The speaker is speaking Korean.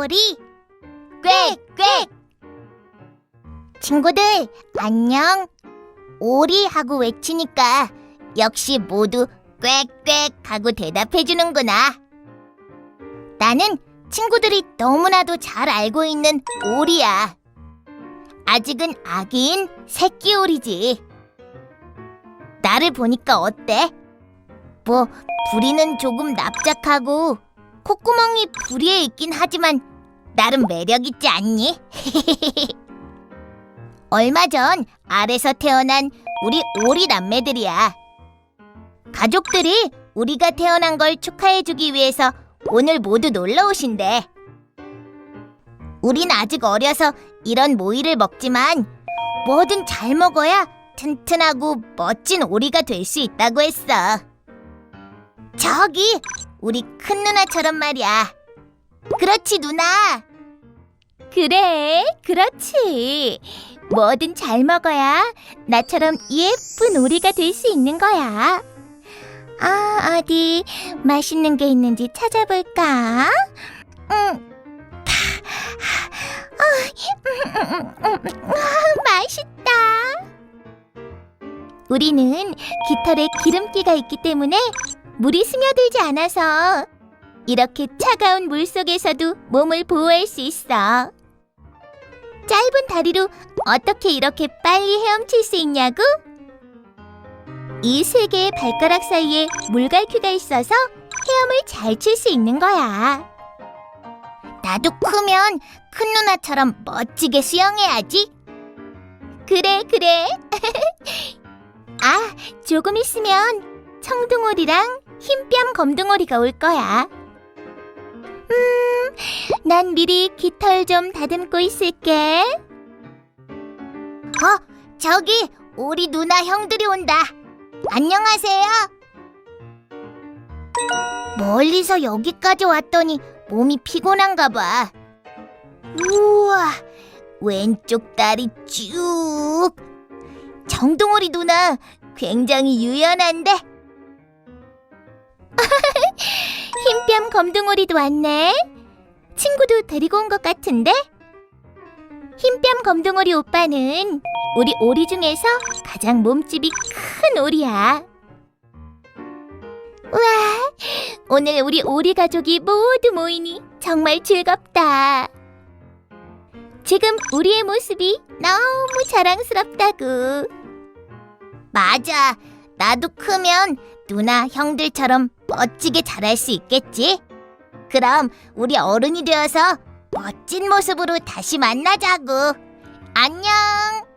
오리. 꽥꽥. 친구들 안녕. 오리 하고 외치니까 역시 모두 꽥꽥 하고 대답해 주는구나. 나는 친구들이 너무나도 잘 알고 있는 오리야. 아직은 아기인 새끼 오리지. 나를 보니까 어때? 뭐 부리는 조금 납작하고 콧구멍이 부리에 있긴 하지만 나름 매력 있지 않니? 얼마 전 알에서 태어난 우리 오리 남매들이야. 가족들이 우리가 태어난 걸 축하해주기 위해서 오늘 모두 놀러 오신대. 우린 아직 어려서 이런 모이를 먹지만 뭐든 잘 먹어야 튼튼하고 멋진 오리가 될 수 있다고 했어. 저기 우리 큰 누나처럼 말이야. 그렇지 누나. 그래, 그렇지. 뭐든 잘 먹어야 나처럼 예쁜 오리가 될 수 있는 거야. 아, 어디 맛있는 게 있는지 찾아볼까? 음. 아, 음, 음, 음, 아, 맛있다. 우리는 깃털에 기름기가 있기 때문에 물이 스며들지 않아서 이렇게 차가운 물 속에서도 몸을 보호할 수 있어. 짧은 다리로 어떻게 이렇게 빨리 헤엄칠 수 있냐고? 이 세 개의 발가락 사이에 물갈퀴가 있어서 헤엄을 잘 칠 수 있는 거야. 나도 크면 큰 누나처럼 멋지게 수영해야지. 그래, 그래. 아, 조금 있으면 청둥오리랑 흰뺨 검둥오리가 올 거야. 음, 난 미리 깃털 좀 다듬고 있을게. 어, 저기 우리 누나 형들이 온다. 안녕하세요. 멀리서 여기까지 왔더니 몸이 피곤한가 봐. 우와, 왼쪽 다리 쭉. 정동오리 누나 굉장히 유연한데. 흰뺨 검둥오리도 왔네. 친구도 데리고 온 것 같은데? 흰뺨 검둥오리 오빠는 우리 오리 중에서 가장 몸집이 큰 오리야. 우와, 오늘 우리 오리 가족이 모두 모이니 정말 즐겁다. 지금 우리의 모습이 너무 자랑스럽다고. 맞아. 나도 크면 누나 형들처럼 멋지게 자랄 수 있겠지? 그럼 우리 어른이 되어서 멋진 모습으로 다시 만나자고. 안녕.